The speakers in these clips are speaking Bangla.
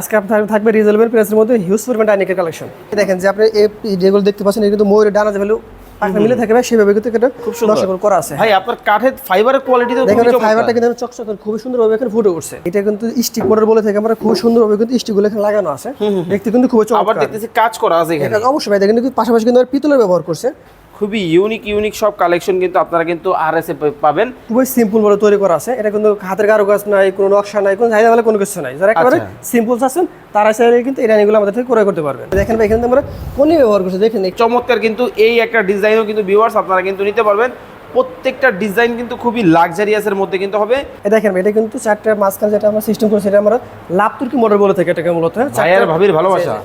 আজকে আপনার থাকবে রিজনেবল প্রাইসের মধ্যে হিউজ পরিমাণ ডাইনিকের কালেকশন দেখেন যে আপনি এই যেগুলো দেখতে পাচ্ছেন কিন্তু ময়ূরের ডানা যেভাবে পাখনা মিলে থাকে ভাই সেভাবে কিন্তু এটা খুব সুন্দর। করা আছে। ভাই আপনার কাঠের ফাইবারের কোয়ালিটি তো দেখেন। ফাইবারটা কিন্তু চকচক খুবই সুন্দরভাবে এখানে ফুটে উঠছে। এটা কিন্তু স্টিক মডেল বলে থাকে আমরা খুব সুন্দর সুন্দরভাবে কিন্তু স্টিকগুলো এখানে লাগানো আছে। দেখতে কিন্তু আবার চমৎকার। দেখতেছি কাজ করা আছে এখানে। অবশ্যই ভাই দেখেন কিন্তু পাশাপাশি কিন্তু পিতলের ব্যবহার করছে। খুবই ইউনিক ইউনিক সব কালেকশন কিন্তু আপনারা কিন্তু আর এস পাবেন। খুবই সিম্পল ভাবে তৈরি করা আছে। এটা কিন্তু হাতের কারুকাজ নাই কোনো নকশা নাই কোনো চাহিদা বলে কোনো কিছু নাই। যারা একেবারে আচ্ছা। সিম্পল আছেন তারা চাইলে কিন্তু এই এগুলো আমাদের থেকে ক্রয় করতে পারবেন। দেখেন ভাই এখানে আমরা কোনই ব্যবহার করছি দেখেন। চমৎকার কিন্তু এই একটা ডিজাইনও কিন্তু ভিউয়ার্স আপনারা কিন্তু নিতে পারবেন। প্রত্যেকটা ডিজাইন কিন্তু খুবই লাক্সারিয়াসের মধ্যে কিন্তু হবে। দেখেন এটা কিন্তু চারটা মাঝখানে যেটা আমরা সিস্টেম করেছি এটা আমরা লাভ তুর্কি মডেল বলে থাকি এটাকে মূলত হ্যাঁ? চারটা- ভাবির ভালোবাসা।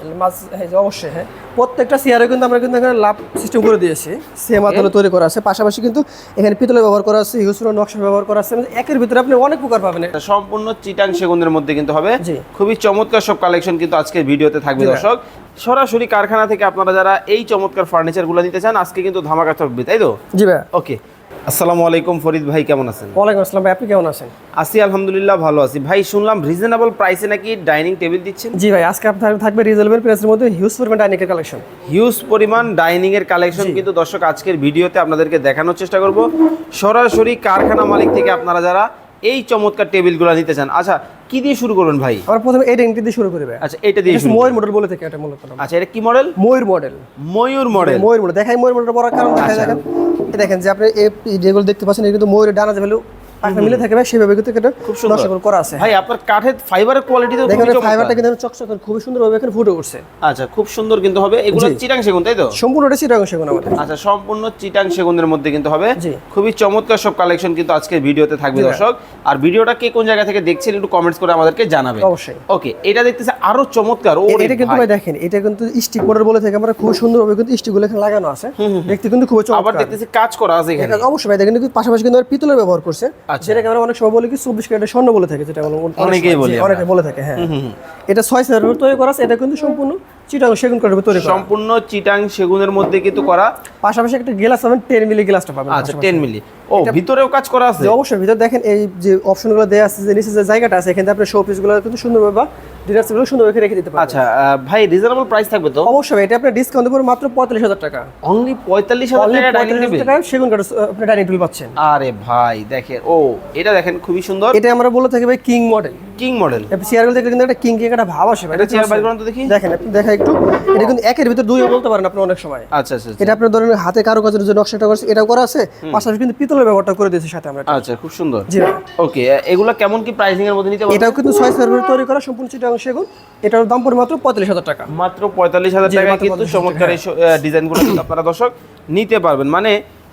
হ্যাঁ, যে অবশ্যই হ্যাঁ। প্রত্যেকটা চেয়ারে কিন্তু আমরা কিন্তু এখানে লাভ সিস্টেম করে দিয়েছি। সেম আতলে তৈরি করা আছে। পাশাপাশি কিন্তু এখানে পিতলে ব্যবহার করা আছে হিউসুর নকশা ব্যবহার করা আছে। মানে একের ভিতরে আপনি অনেক প্রকার পাবেন। সম্পূর্ণ চিটাং সেগুনের মধ্যে কিন্তু হবে। খুবই চমৎকার সব কালেকশন কিন্তু আজকের ভিডিওতে থাকবে। দর্শক। সরাসরি কারখানা থেকে আপনারা যারা এই চমৎকার ফার্নিচারগুলো নিতে চান আজকে কিন্তু ধামাকা থাকবে তাই তো? জি ভাই। ওকে আসসালামু আলাইকুম ফরিদ ভাই কেমন আছেন? ওয়ালাইকুম আসসালাম ভাই আপনি কেমন আছেন? আছি আলহামদুলিল্লাহ ভালো আছি। ভাই শুনলাম রিজনেবল প্রাইসে নাকি ডাইনিং টেবিল দিচ্ছেন? জি ভাই আজকে আপনার থাকবে রিজনেবল প্রাইসের মধ্যে হিউজ পরিমাণ ডাইনিং এর কালেকশন হিউজ পরিমাণ ডাইনিং এর কালেকশন কিন্তু দর্শক আজকের ভিডিওতে আপনাদেরকে দেখানোর চেষ্টা করব। সরাসরি কারখানা মালিক থেকে আপনারা যারা এই চমৎকার টেবিলগুলো নিতে চান আচ্ছা কি দিয়ে শুরু করবেন ভাই? আমরা প্রথমে এই ডাইনিংটি দিয়ে শুরু করি ভাই। আচ্ছা এটা দিয়ে ময়ূর মডেল বলে থাকে এটা মূলত। আচ্ছা এটা কি মডেল ময়ূর মডেল ময়ূর মডেল ময়ূর মডেল দেখাই ময়ূর মডেল বড় কারণ দেখাই দেখেন দেখেন যে আপনি এই যেগুলো দেখতে পাচ্ছেন এটা কিন্তু ময়ূরের ডানা যেভাবে পাখনা মিলে থাকে ভাই সেভাবে কিন্তু এটা খুব সুন্দর। করা আছে। ভাই আপনার কাঠের ফাইবারের কোয়ালিটি তো দেখেন চমৎকার। ফাইবারটা কিন্তু চকচক খুবই সুন্দরভাবে এখানে ফুটে উঠছে। আচ্ছা খুব সুন্দর কিন্তু হবে। এগুলো চিটাং সেগুন তাই তো? সম্পূর্ণটা চিটাগং সেগুন আমাদের। আচ্ছা সম্পূর্ণ চিটাং সেগুনের মধ্যে কিন্তু হবে। খুবই চমৎকার সব কালেকশন কিন্তু আজকের ভিডিওতে থাকবে দর্শক। আর ভিডিওটা কে কোন জায়গা থেকে দেখছেন একটু কমেন্টস করে আমাদেরকে জানাবেন। অবশ্যই। ওকে এটা দেখতেছে আরও চমৎকার। ও এটা কিন্তু ভাই। দেখেন এটা কিন্তু স্টিক বলে থাকে আমরা খুব সুন্দর ভাবে কিন্তু স্টিকগুলো এখানে লাগানো আছে। দেখতে কিন্তু খুবই আবার দেখতেছি কাজ করা আছে এখানে। অবশ্যই ভাই দেখেন কিন্তু পাশাপাশি কিন্তু পিতলের ব্যবহার করছে। আচ্ছা। যেটাকে আমরা অনেক সময় বলি কি চব্বিশ ক্যারেটের স্বর্ণ বলে থাকে যেটা অনেকেই বলি অনেকে বলে থাকে হ্যাঁ। এটা ছয় তৈরি করা এটা কিন্তু সম্পূর্ণ চিটাং সেগুন কাঠের তৈরি করা। সম্পূর্ণ চিটাং সেগুনের মধ্যে কিন্তু করা। পাশাপাশি একটা গ্লাস পাবেন টেন মিলি গ্লাসটা পাবেন আচ্ছা টেন মিলি ও ভিতরেও কাজ করা আছে? অবশ্যই ভিতরে দেখেন এই যে অপশনগুলো দেওয়া আছে যে নিচে যে জায়গাটা আছে এখানে আপনি শো পিসগুলো কিন্তু সুন্দরভাবে বা সুন্দর করে রেখে দিতে পারবেন। আচ্ছা ভাই রিজনেবল প্রাইস থাকবে তো? অবশ্যই এটা আপনার ডিসকাউন্ট দেবো মাত্র পঁয়তাল্লিশ হাজার টাকা। অনলি পঁয়তাল্লিশ হাজার Only টাকা ডাইনিং 45,000 টেবিল টাকায় সেগুন কাঠ আপনি ডাইনিং টেবিল পাচ্ছেন। আরে ভাই দেখেন ও এটা দেখেন খুবই সুন্দর। এটা আমরা বলে থাকি ভাই কিং মডেল কিং মডেল। চেয়ারগুলো দেখলে কিন্তু একটা কিং কিং একটা ভাব আসে এটা চেয়ার বাইর করেন তো দেখি। দেখেন আপনি দেখা একটু এটা কিন্তু একের ভিতর দুইও বলতে পারেন আপনি অনেক সময়। আচ্ছা আচ্ছা আচ্ছা। এটা আপনার ধরেন হাতে কারও কাজের যে নকশাটা করছে এটাও করা আছে। পাশাপাশি কিন্তু পিতলের ব্যবহারটা করে দিয়েছে সাথে আমরা। আচ্ছা খুব সুন্দর। জি ওকে এগুলা কেমন কি প্রাইসিং এর মধ্যে নিতে পারব এটাও কিন্তু ছয় সার্ভার তৈরি করা সম্পূর্ণ চিটাং সেগুন। এটার দাম পড়ে মাত্র পঁয়তাল্লিশ হাজার টাকা। মাত্র পঁয়তাল্লিশ হাজার জি, টাকায় মাত্র কিন্তু চমৎকার এই ডিজাইনগুলো কিন্তু আপনারা দর্শক নিতে পারবেন। মানে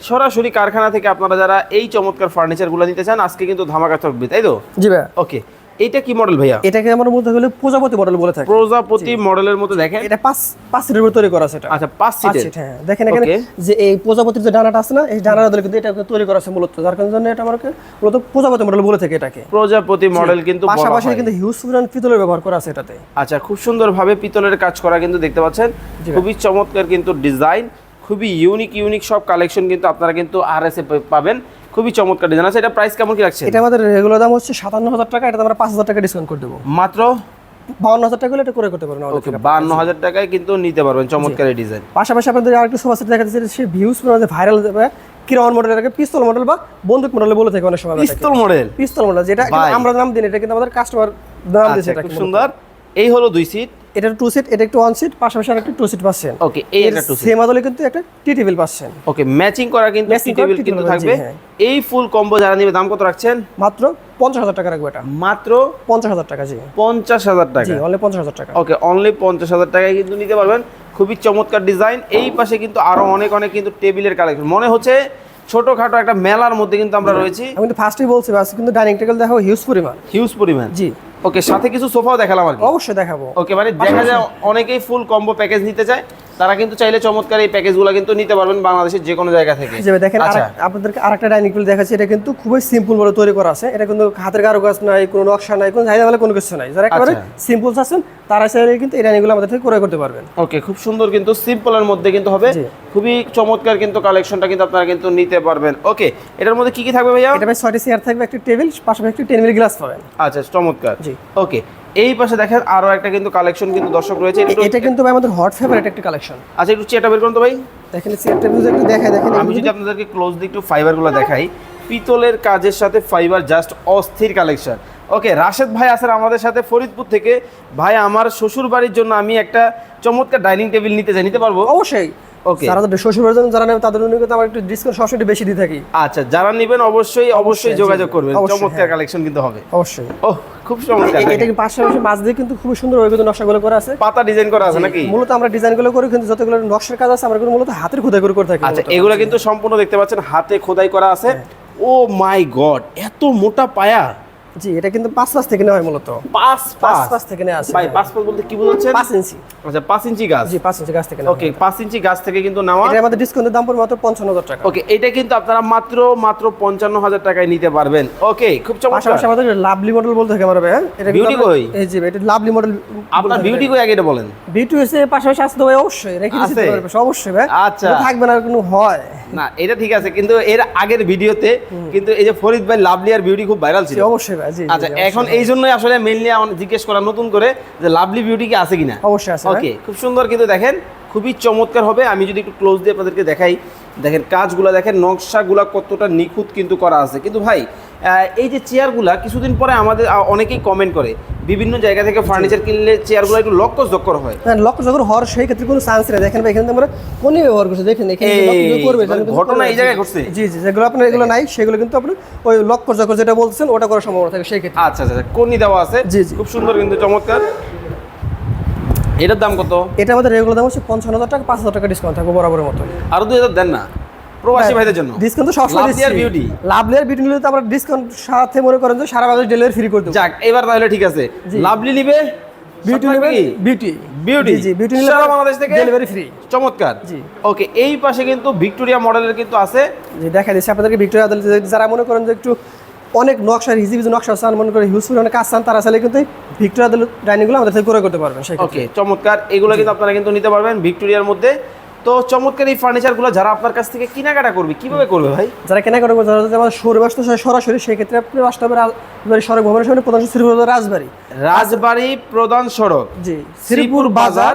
সরাসরি কারখানা থেকে আপনারা যারা এই চমৎকার ফার্নিচারগুলো নিতে চান আজকে কিন্তু ধামাকা থাকবে তাই তো? জি ভাই। ওকে এইটা কি মডেল ভাইয়া? এটাকে আমরা বলতে গেলে প্রজাপতি মডেল বলে থাকি। প্রজাপতি মডেলের মধ্যে দেখেন? এটা পাঁচ পাঁচ সিটের উপর তৈরি করা আছে এটা। আচ্ছা পাঁচ সিট হ্যাঁ। দেখেন এখানে যে এই প্রজাপতির যে ডানাটা আছে না এই ডানাটা দিলে কিন্তু এটা তৈরি করা আছে মূলত। যার কারণে জন্য এটা আমাকে মূলত প্রজাপতি মডেল বলে থাকে এটাকে। প্রজাপতি মডেল কিন্তু পাশাপাশি কিন্তু হিউজ পরিমাণ পিতলের ব্যবহার করা আছে এটাতে। আচ্ছা খুব সুন্দরভাবে পিতলের কাজ করা কিন্তু দেখতে পাচ্ছেন। খুবই চমৎকার কিন্তু ডিজাইন খুবই ইউনিক ইউনিক সব কালেকশন কিন্তু আপনারা কিন্তু আর এস এ পাবেন। খুবই চমৎকার ডিজাইন আছে। এটা প্রাইস কেমন কি রাখছেন? এটা আমাদের রেগুলার দাম হচ্ছে সাতান্ন হাজার টাকা এটা আমরা পাঁচ হাজার টাকা ডিসকাউন্ট করে দেবো। মাত্র? বাউন্ন হাজার টাকা হলে এটা করে করতে পারবেন আমাদের ওকে। বান্ন হাজার টাকায় কিন্তু নিতে পারবেন চমৎকার এই ডিজাইন পাশাপাশি আপনাদের আরেকটা সোফা সেট দেখা যাচ্ছে সে ভিউজ যে ভাইরাল কিরণ মডেল এটাকে পিস্তল মডেল বা বন্দুক মডেল বলে থাকে অনেক সময় পিস্তল মডেল পিস্তল মডেল যেটা আমরা নাম দিন এটা কিন্তু আমাদের কাস্টমার নাম দিয়েছে আচ্ছা এটা খুব সুন্দর। এই হলো দুই সিট এটা টু সিট এটা একটু ওয়ান সিট পাশাপাশি আরেকটা টু সিট পাচ্ছেন। ওকে এই একটা টু সিট সেম আদলে কিন্তু একটা টি টেবিল পাচ্ছেন। ওকে ম্যাচিং করা কিন্তু করা টেবিল কিন্তু থাকবে। হ্যাঁ। এই ফুল কম্বো যারা নিবে দাম কত রাখছেন? মাত্র পঞ্চাশ হাজার টাকা রাখব এটা। মাত্র পঞ্চাশ হাজার টাকা জি। পঞ্চাশ হাজার জি অনলি পঞ্চাশ হাজার টাকা। ওকে অনলি পঞ্চাশ হাজার টাকায় কিন্তু নিতে পারবেন। খুবই চমৎকার ডিজাইন এই পাশে কিন্তু আরও অনেক অনেক কিন্তু টেবিলের কালেকশন মনে হচ্ছে ছোটখাটো একটা মেলার মধ্যে কিন্তু আমরা রয়েছি। আমি কিন্তু ফার্স্টেই বলছি বাস কিন্তু ডাইনিং টেবিল দেখো হিউজ পরিমাণ। হিউজ পরিমাণ। জি। ওকে সাথে কিছু সোফাও দেখালাম আর কি। অবশ্যই দেখাবো। ওকে মানে দেখা যায় অনেকেই ফুল কম্বো প্যাকেজ নিতে চায়। তারা কিন্তু চাইলে চমৎকার এই প্যাকেজগুলো কিন্তু নিতে পারবেন বাংলাদেশের যে কোনো জায়গা থেকে। দেখেন আচ্ছা। আপনাদেরকে আরেকটা ডাইনিং টেবিল দেখাচ্ছি এটা কিন্তু খুবই সিম্পল ভাবে তৈরি করা আছে। এটা কিন্তু হাতের কারুকাজ নাই কোনো নকশা নাই কোনো চাহিদা কোনো কিছু নাই। যারা একেবারে আচ্ছা। সিম্পল আছেন তারা চাইলে কিন্তু এই ডাইনিংগুলো আমাদের থেকে ক্রয় করতে পারবেন। ওকে খুব সুন্দর কিন্তু সিম্পলের মধ্যে কিন্তু হবে। খুবই চমৎকার কিন্তু কালেকশনটা কিন্তু আপনারা কিন্তু নিতে পারবেন। ওকে এটার মধ্যে কি কি থাকবে ভাইয়া? এটা ভাই ছয়টি চেয়ার থাকবে একটি টেবিল পাশাপাশি একটি টেন মিলি গ্লাস পাবেন। আচ্ছা চমৎকার। জি। ওকে এই পাশে দেখেন আরও একটা কিন্তু কালেকশন কিন্তু দর্শক রয়েছে। এটা কিন্তু ভাই আমাদের হট ফেভারিট একটা কালেকশন আচ্ছা একটু চেটা বের করুন তো ভাই। দেখেন সিয়ারটা যদি একটু দেখাই দেখেন আমি যদি আপনাদেরকে ক্লোজলি একটু ফাইবারগুলো দেখাই। পিতলের কাজের সাথে ফাইবার জাস্ট অস্থির কালেকশন ওকে রাশেদ ভাই আছেন আমাদের সাথে ফরিদপুর থেকে। ভাই আমার শ্বশুর বাড়ির জন্য আমি একটা চমৎকার ডাইনিং টেবিল নিতে চাই নিতে পারব? অবশ্যই। যারা তাদের শ্বশুর বাড়ির জন্য যারা নেবে তাদের জন্য কিন্তু আমরা একটু ডিসকাউন্ট সবসময় বেশি দিয়ে থাকি। আচ্ছা যারা নেবেন অবশ্যই অবশ্যই যোগাযোগ করবেন। চমৎকার হ্যাঁ। কালেকশন কিন্তু হবে। অবশ্যই। ওহ খুব চমৎকার। এটা কিন্তু পাশাপাশি মাছ দিয়ে কিন্তু খুব সুন্দর ওই কিন্তু নকশাগুলো করা আছে। পাতা ডিজাইন করা আছে নাকি? মূলত আমরা ডিজাইনগুলো করি কিন্তু যতগুলো নকশার কাজ আছে আমরা কিন্তু মূলত হাতের খোদাই করে করে থাকি আচ্ছা এগুলো কিন্তু সম্পূর্ণ দেখতে পাচ্ছেন হাতে খোদাই করা আছে। ও মাই গড এত মোটা পায়া। জি এটা কিন্তু পাঁচ পাঁচ থেকে নেওয়া হয় মূলত। পাঁচ পাঁচ? পাঁচ থেকে নেওয়া আছে। ভাই পাঁচ পাঁচ বলতে কি বোঝাচ্ছেন? পাঁচ ইঞ্চি। আচ্ছা পাঁচ ইঞ্চি গাছ। জি পাঁচ ইঞ্চি গাছ থেকে ওকে পাঁচ ইঞ্চি গাছ থেকে কিন্তু নেওয়া। এটা আমাদের ডিসকাউন্টের দাম পড়বে মাত্র পঞ্চান্ন হাজার টাকা। ওকে এটা কিন্তু আপনারা মাত্র মাত্র পঞ্চান্ন হাজার টাকায় নিতে পারবেন। ওকে খুব চমৎকার। পাশাপাশি আমাদের লাভলি মডেল বলতে থাকে পারবে হ্যাঁ? এটা আমরা- কই? এই জি এটা লাভলি মডেল আপনার বিউটি কই? আগে এটা বলেন। বিউটি হচ্ছে পাশাপাশি আসতে ভাই অবশ্যই। রেখে দিতে পারবে অবশ্যই ভাই। আচ্ছা। থাকবে না কোনো হয়। না এটা ঠিক আছে কিন্তু এর আগের ভিডিওতে কিন্তু এই যে ফরিদ ভাই লাভলি আর বিউটি খুব ভাইরাল ছিল। অবশ্যই ভাই জি আচ্ছা এখন এই জন্যই আসলে মেইনলি জিজ্ঞেস করা নতুন করে যে লাভলি বিউটি কি আছে কিনা? অবশ্যই আছে ওকে খুব সুন্দর কিন্তু দেখেন খুবই চমৎকার হবে। আমি যদি একটু ক্লোজ দিয়ে আপনাদেরকে দেখাই। দেখেন কাজগুলো দেখেন নকশাগুলা কতটা নিখুঁত কিন্তু করা আছে। কিন্তু ভাই এই যে চেয়ারগুলা কিছুদিন পরে আমাদের অনেকেই কমেন্ট করে বিভিন্ন জায়গা থেকে ফার্নিচার কিনলে চেয়ারগুলো একটু লক্কস দক্কর হয়। হ্যাঁ লক্ষ্য যখন হওয়ার সেই ক্ষেত্রে কোনো চান্স নেই। দেখেন এখানে আমরা কোনই ব্যবহার করছি দেখেন এখানে করবে, ঘটনা এই জায়গায় ঘটছে? জি জি যেগুলো আপনার এগুলো নাই সেগুলো কিন্তু আপনি ওই লক্ষ্য যখন যেটা বলছেন ওটা করার সম্ভাবনা থাকে সেই ক্ষেত্রে। আচ্ছা আচ্ছা কোনি দেওয়া আছে। জি, জি। খুব সুন্দর কিন্তু চমৎকার। এটার দাম কত? এটা আমাদের রেগুলার দাম হচ্ছে পঞ্চান্ন হাজার টাকা পাঁচ হাজার টাকা ডিসকাউন্ট থাকবে বরাবরের মতো আরও দুই হাজার দেন না। প্রবাসী ভাইদের জন্য। ডিসকাউন্ট তো সবসময় আর beauty। লাভলি আর বিউটি নিলে তো আমরা ডিসকাউন্ট সাথে মনে করেন যে সারা বাজার ডেলিভারি ফ্রি করে দেবো। যাক এবার তাহলে ঠিক আছে। লাভলি নিবে বিউটি নেবে বিউটি বিউটি জি বিউটি নিলে সারা বাংলাদেশ থেকে ডেলিভারি ফ্রি চমৎকার। জি। ওকে এই পাশে কিন্তু ভিক্টোরিয়া মডেলের কিন্তু আছে। যে দেখা দিচ্ছে আপনাদেরকে। ভিক্টোরিয়া যারা মনে করেন যে একটু অনেক নকশা হিজি হিজি নকশা চান মনে করেন হিউজ অনেক কাজ চান তারা চাইলে কিন্তু ভিক্টোরিয়া ডাইনিংগুলো আমাদের থেকে করে করতে পারবেন সেই ওকে চমৎকার। এগুলো কিন্তু আপনারা কিন্তু নিতে পারবেন ভিক্টোরিয়ার মধ্যে। তো চমৎকার এই ফার্নিচারগুলো যারা আপনার কাছ থেকে কেনাকাটা করবে কীভাবে করবে ভাই? যারা কেনাকাটা করবে যারা আমাদের শোরুম আসতে চায় সরাসরি সেক্ষেত্রে আপনি আসতে হবে রাজবাড়ি সড়ক ভবনের সামনে প্রধান শ্রীপুর রাজবাড়ি। রাজবাড়ি প্রধান সড়ক। জি শ্রীপুর বাজার।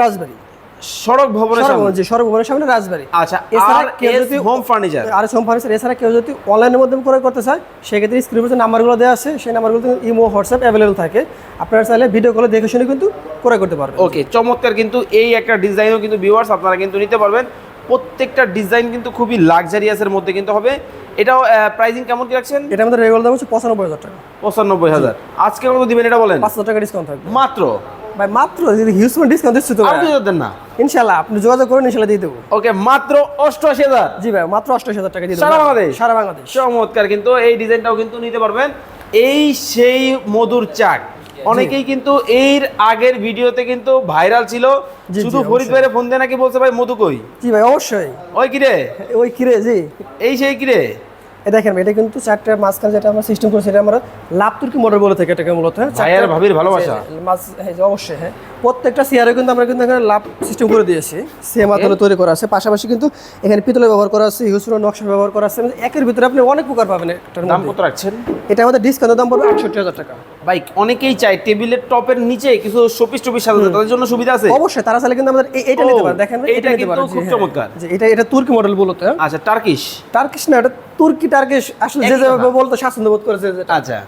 রাজবাড়ি। সড়ক ভবনের সামনে? সড়ক ভবনের সামনে রাজবাড়ি। আচ্ছা এছাড়া কেউ যদি- হোম ফার্নিচার? আর হোম ফার্নিচার এছাড়া কেউ যদি অনলাইনের মাধ্যমে ক্রয় করতে চায় সেক্ষেত্রে স্ক্রিনে যে নাম্বারগুলো দেওয়া আছে। সেই নাম্বারগুলো ইমো হোয়াটসঅ্যাপ অ্যাভেলেবল থাকে। আপনারা চাইলে ভিডিও কলে দেখে শুনে কিন্তু ক্রয় করতে পারবেন। ওকে চমৎকার কিন্তু এই একটা ডিজাইনও কিন্তু ভিউয়ার্স আপনারা কিন্তু নিতে পারবেন। প্রত্যেকটা ডিজাইন কিন্তু খুবই লাক্সারিয়াসের মধ্যে কিন্তু হবে। এটাও প্রাইসিং কেমন কি রাখছেন? এটা আমাদের রেগুলার দাম হচ্ছে পঁচানব্বই হাজার টাকা। পঁচানব্বই হাজার। আজকে কত দিবেন এটা বলেন? পাঁচ হাজার টাকা ডিসকাউন্ট থাকবে। মাত্র? ভাই মাত্র হিউজ ডিসকাউন্ট দিচ্ছি তো দেন না। ইনশাল্লাহ আপনি যোগাযোগ করুন ইনশাল্লাহ দিয়ে দেবো। ওকে মাত্র অষ্টআশি হাজার। জি ভাই মাত্র অষ্টাশি হাজার টাকা দিয়ে সারা বাংলাদেশ? সারা বাংলাদেশ। চমৎকার কিন্তু এই ডিজাইনটাও কিন্তু নিতে পারবেন। এই সেই মধুর চাক। অনেকেই কিন্তু এর আগের ভিডিওতে কিন্তু ভাইরাল ছিল। শুধু ফরিদ ভাইরে ফোন দিয়ে নাকি বলছে ভাই মধু কই? জি ভাই অবশ্যই। ওই কিরে? ওই কিরে জি। এই সেই কিরে? দেখেন এটা কিন্তু চারটে মাঝখানে যেটা আমরা সিস্টেম করেছি এটা আমরা লাভ তুর্কি মডেল বলে থাকি এটাকে মূলত হ্যাঁ ভাইয়ের ভাবির ভালোবাসা। মাছ হ্যাঁ অবশ্যই হ্যাঁ প্রত্যেকটা চেয়ারে কিন্তু আমরা কিন্তু এখানে লাভ সিস্টেম করে দিয়েছি। সেম আতলে তৈরি করা আছে। পাশাপাশি কিন্তু এখানে পিতলের ব্যবহার করা আছে হিউসুর নকশা ব্যবহার করা আছে। মানে একের ভিতরে আপনি অনেক প্রকার পাবেন একটার দাম কত রাখছেন? এটা আমাদের ডিসকাউন্টের দাম পড়বে আটষট্টি হাজার টাকা। ভাই অনেকেই চায় টেবিলের টপের নিচে কিছু শোপিস টপিস সাজাতে তাদের জন্য সুবিধা আছে? অবশ্যই তারা চাইলে কিন্তু আমাদের এটা নিতে পারেন। দেখেন এটা কিন্তু খুব হ্যাঁ। চমৎকার। এটা এটা তুর্কি মডেল বলতে হ্যাঁ? আচ্ছা টার্কিশ? টার্কিশ না এটা তুর্কি টার্কিশ। আসলে যে যেভাবে বলতো স্বাচ্ছন্দ্য বোধ করেছে। আচ্ছা।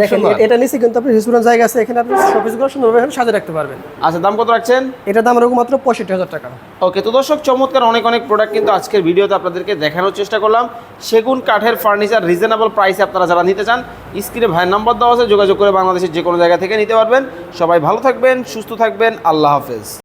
দেখেন এটা নিচে কিন্তু আপনি হিসপুরান জায়গা আছে। এখানে আপনি শোপিসগুলো সুন্দরভাবে সাজিয়ে রাখতে পারবেন। আচ্ছা দাম কত রাখছেন? এটার দাম রাখব মাত্র পঁয়ষট্টি হাজার টাকা। ওকে তো দর্শক চমৎকার অনেক অনেক প্রোডাক্ট কিন্তু আজকের ভিডিওতে আপনাদেরকে দেখানোর চেষ্টা করলাম। সেগুন কাঠের ফার্নিচার রিজনেবল প্রাইসে আপনারা যারা নিতে চান স্ক্রিনে ভাইয়ের নাম্বার দেওয়া আছে যোগাযোগ করে বাংলাদেশের যে কোনো জায়গা থেকে নিতে পারবেন। সবাই ভালো থাকবেন সুস্থ থাকবেন আল্লাহ হাফেজ।